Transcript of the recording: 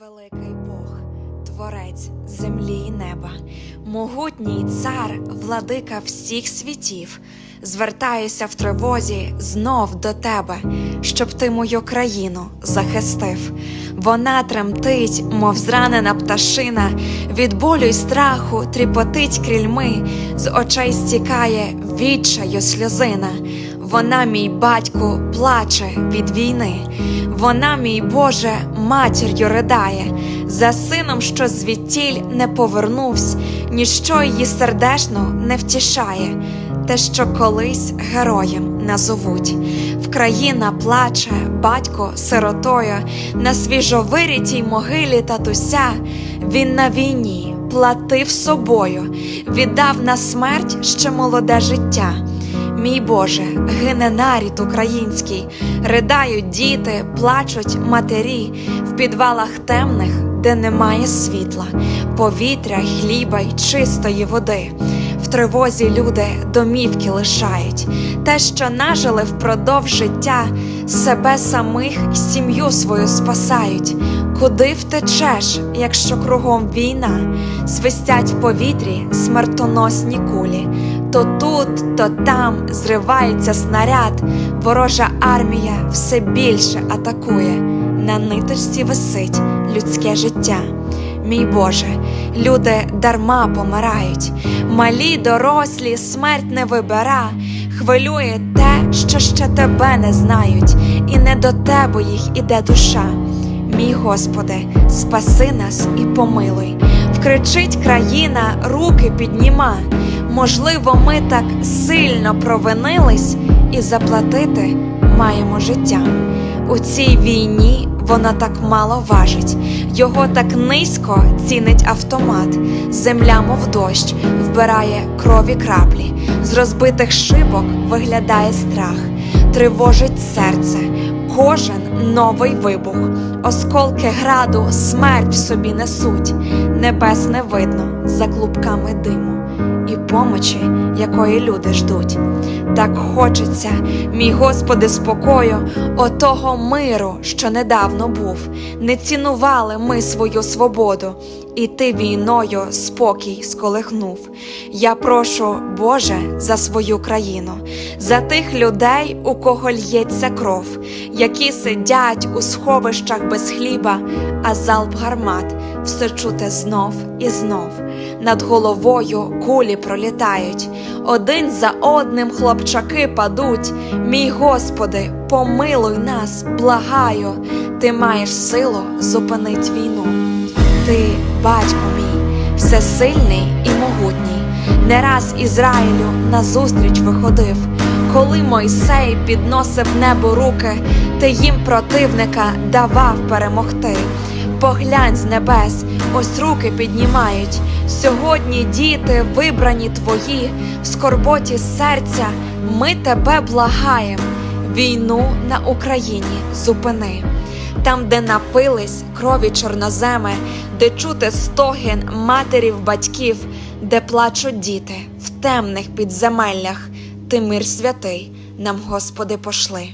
Великий Бог, Творець землі і неба, могутній цар, владика всіх світів, звертаюся в тривозі знов до тебе, щоб ти мою країну захистив. Вона тремтить, мов зранена пташина, від болю й страху тріпотить крильми, з очей стікає відчаю сльозина. Вона, мій батько, плаче від війни. Вона, мій Боже, матір'ю ридає, за сином, що звідтіль не повернувсь, ніщо її сердешно не втішає, те, що колись героєм назовуть. Вкраїна плаче, батько сиротою, на свіжовирітій могилі татуся, він на війні платив собою, віддав на смерть ще молоде життя. Мій Боже, гине нарід український, ридають діти, плачуть матері. В підвалах темних, де немає світла, повітря, хліба й чистої води. В тривозі люди домівки лишають, те, що нажили впродовж життя, себе самих і сім'ю свою спасають. Куди втечеш, якщо кругом війна, свистять в повітрі смертоносні кулі, то тут, то там зривається снаряд, ворожа армія все більше атакує, на ниточці висить людське життя. Мій Боже, люди дарма помирають, малі дорослі смерть не вибира, хвилює те, що ще тебе не знають, і не до тебе їх іде душа. Мій Господи, спаси нас і помилуй, вкричить країна, руки підніма. Можливо, ми так сильно провинились і заплатити маємо життя. У цій війні воно так мало важить, його так низько цінить автомат. Земля, мов дощ, вбирає крові краплі, з розбитих шибок виглядає страх, тривожить серце. Кожен новий вибух, осколки граду, смерть в собі несуть, небес не видно за клубками диму і помочі, якої люди ждуть. Так хочеться, мій Господи, спокою, отого миру, що недавно був. Не цінували ми свою свободу, і ти війною спокій сколихнув. Я прошу, Боже, за свою країну, за тих людей, у кого л'ється кров, які сидять у сховищах без хліба, а залп гармат все чути знов і знов. Над головою кулі пролітають, один за одним хлопчаки падуть. Мій Господи, помилуй нас, благаю, ти маєш силу зупинить війну. Ти, батько мій, всесильний і могутній, не раз Ізраїлю назустріч виходив. Коли Мойсей підносив небо руки, ти їм противника давав перемогти. Поглянь з небес, ось руки піднімають. Сьогодні діти, вибрані твої, в скорботі серця, ми тебе благаєм. Війну на Україні зупини. Там, де напились крові чорноземи, де чути стогін матерів батьків, де плачуть діти в темних підземеллях, ти мир святий нам, Господи, пошли.